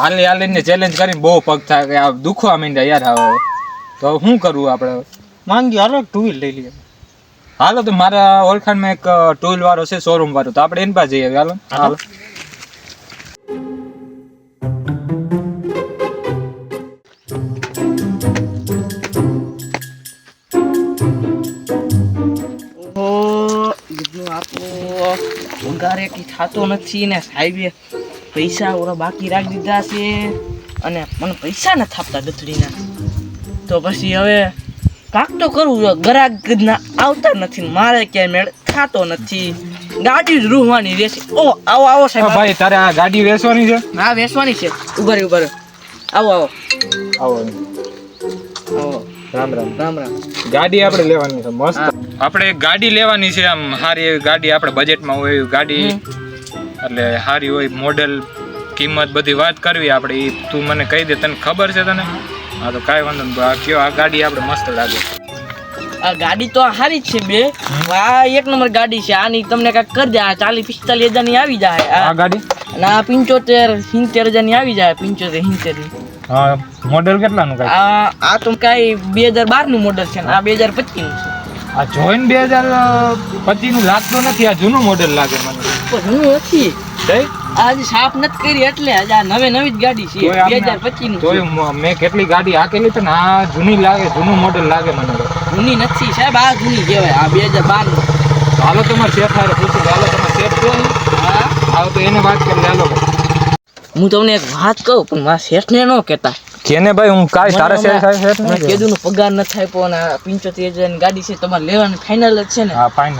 હાલી હાલીને ચેલેન્જ કરીને બહુ પગ થાય કે આ દુખવા માંડ્યા યાર હવે તો શું કરવું આપણે માંગી હાલો ટુ વ્હીલ લઈ લઈએ. હાલો તો મારા ઓળખાણમાં એક ટુ વ્હીલ વાળો છે શોરૂમ વાળો. તો આપણે એની પાસે જઈએ. હાલો હાલો. ઓહો દૂધનું આપો વઘારે કી થતો નથી ને સાહેબે. પૈસા ઓરા બાકી રાખી દીધા છે અને મને પૈસા નથી આપતા દથડીના. તો પછી હવે કાક તો કરવું ગરાક ના આવતા નથી મારે ક્યાંય મેળ ખાતો નથી. ગાડી જ રૂહવાની રહેશે. ઓ આવો આવો સાહેબ. ભાઈ તારે આ ગાડી વેચવાની છે? હા વેચવાની છે. ઊભા ઉભર ઊભા રહે. આવો આવો. આવો. આવો. રામ રામ. રામ રામ. ગાડી આપણે લેવાની છે મસ્ત. આપણે ગાડી લેવાની છે આમ સારી એવી ગાડી આપણે બજેટમાં હોય એવી ગાડી. એટલે સારી હોય મોડેલ કિંમત બધી વાત કરવી આપણે એ તું મને કહી દે તને ખબર છે તને? હા તો કાંઈ વાંધો નહીં આ કયો આ ગાડી આપણે મસ્ત લાગે. આ ગાડી તો સારી જ છે બે. આ એક નંબર ગાડી છે આની તમને કાંઈક કરી દે આ ચાલીસ પિસ્તાલીસ હજારની આવી જાય. આ ગાડી? અને આ પંચોતેર સિત્તેર હજારની આવી જાય પંચોતેર સિત્તેર હા મોડેલ કેટલાનું કાંઈ આ આ તો કાંઈ બે હજાર બારનું મોડલ છે ને આ બે હજાર પચીસનું છે. આ જોઈન બે હજાર પચીસનું લાગતો નથી આ જૂનું મોડેલ લાગે મને. હું નથી. સહી આ સાફ નથી કરી એટલે હજી આ નવે નવી જ ગાડી છે. બે હજાર પચીસ મેં કેટલી ગાડી હાકેલી છે ને આ જૂની લાગે જૂનું મોડલ લાગે મને. જૂની નથી સાહેબ આ જૂની કહેવાય આ બે હજાર બાર હાલો તમારે શેઠ હારે પૂછું હાલો તમારે ને? હા. આવો તો એને વાત કરી હાલો હું તમને એક વાત કહું પણ મારા શેઠને ન કહેતા. કેને ભાઈ હું કાંઈ તારા નથી કીધું પગાર ન થાય પણ આ પંચોતેર હજારની ગાડી છે તમારે લેવાની ફાઇનલ જ છે ને. હા ફાઇનલ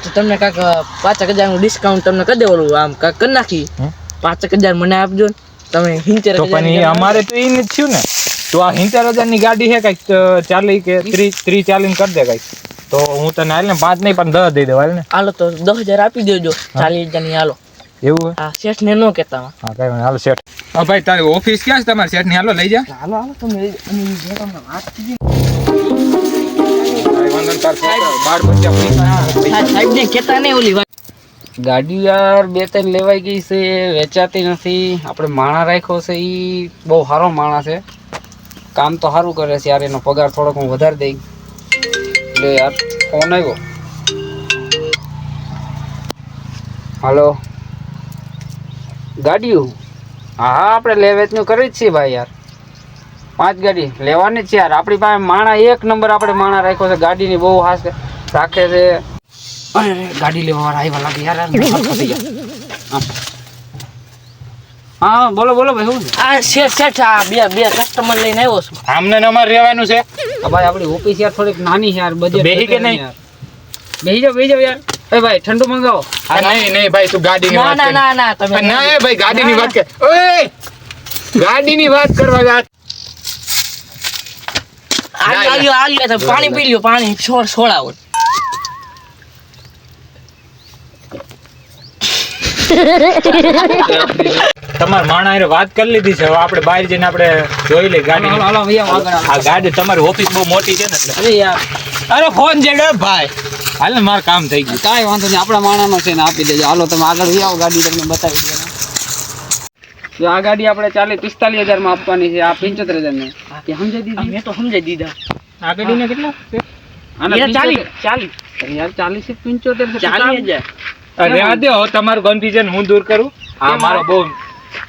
તો તમને કાંક પાંચેક હજારનું ડિસ્કાઉન્ટ તમને કરી દેવાનું. આમ કાંક કરી નાખી? પાંચેક હજાર મને આપજો. ને તમે હિંચેર અમારે તો ઈ જ થયું ને. તો આ સિત્તેર હજારની ગાડી છે કંઈક ચાલી કે ત્રીસ ત્રીસ ચાલીને કરી દે કંઈક. તો હું તને હાલ ને પાંચ નહીં પણ દસ દઈ હાલ ને. હાલો તો દસ હજાર આપી દેજો. ચાલીસ હજારની હાલો. એવું હા શેઠ ને ન કહેતા હા કઈ હાલો શેઠ. હા ભાઈ તારી ઓફિસ ક્યાં છે? તમારી શેઠની હાલો લઈ જા. હાલો હાલો તમે વાત કીધી તાર છોકરા બચ્ચા સાહેબ ને કહેતા નહીં ઓલી વાત. ગાડી યાર બે ત્રણ લેવાઈ ગઈ છે વેચાતી નથી. આપણે માણા રાખ્યો છે એ બહુ સારો માણા છે. કામ તો સારું કરે છે યાર એનો પગાર થોડોક હું વધારે દઈ એટલે યાર ફોન આવ્યો. હાલો. ગાડીઓ? હા હા આપણે લે વેચનું કરી જ છીએ ભાઈ યાર. પાંચ ગાડી. લેવાની છે યાર. આપણી પાસે માણા એક નંબર આપણે માણા રાખ્યો છે. ગાડીની બહુ હાસ રાખે છે. અરે ગાડી લેવા આવ્યા લાગે યાર. હા. બોલો બોલો ભાઈ શું આ શેઠ શેઠ આ બે બે કસ્ટમર લઈને આવ્યો છું. આમને ને અમારે રહેવાનું છે. ભાઈ આપણી ઓફિસ યાર થોડીક નાની છે યાર. બજેટ બેહી કે નહીં? બેહી જાવ બેહી જાવ યાર. એ ભાઈ ઠંડુ મંગાવો. નહીં નહીં ભાઈ તું ગાડી ના વાત ના ના ના તમે ના વાત કર. ઓય! ગાડીની વાત કરવા જા. આલ્યો આલ્યો પાણી પી લ્યો પાણી. છોડ છોડાવો. તમારા માણા હારે વાત કરી લીધી છે. હવે આપણે બહાર જઈને આપણે જોઈ લઈએ ગાડી હાલો ભાઈ આવો આગળ આ ગાડી તમારી ઓફિસ બહુ મોટી છે ને અરે યાર. અરે ફોન જેડે ભાઈ. હાલ ને મારું કામ થઈ ગયું. કાંઈ વાંધો નહીં આપણા માણામાં છે ને આપી દેજો. હાલો તમે આગળ આવો ગાડી તમને બતાવી દો આ ગાડી આપણે ચાલી પિસ્તાલીસ હજારમાં આપવાની છે આ પંચોતેર હજાર ને સમજાઈ દીધી? મેં તો સમજાઈ દીધા. આ ગાડીને કેટલા? ચાલી ચાલી. યાર ચાલીસ પંચોતેર ચાલી હજાર. અરે આ દે તમારું કન્ફ્યુઝન હું દૂર કરું? આ મારો બહુ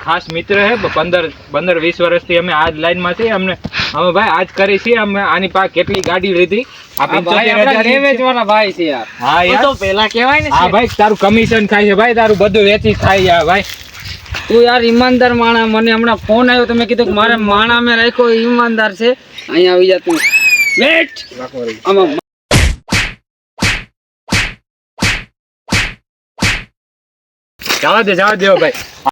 ખાસ મિત્ર હે પંદર પંદર વીસ વર્ષથી અમે આ જ લાઈનમાં છીએ અમને અમે ભાઈ આજ કરી છીએ અમે આની પાસે કેટલી ગાડી લીધી? આ આ ભાઈ 75,000 આપણા ની ઘરે છે. વેચવાના ભાઈ છે યાર. હા એ તો પેલા કહેવાય ને હા ભાઈ તારું કમિશન થાય છે ભાઈ તારું બધું વેચી થાય યાર ભાઈ. તું યાર ઈમાનદાર માણા, મને હમણાં ફોન આવ્યો, તમે કીધું કે મારે માણા મેં રાખ્યો ઈમાનદાર છે. અહીંયા આવી જા તું. વેટ આમાં જવા દે, જવા દેવો ભાઈ.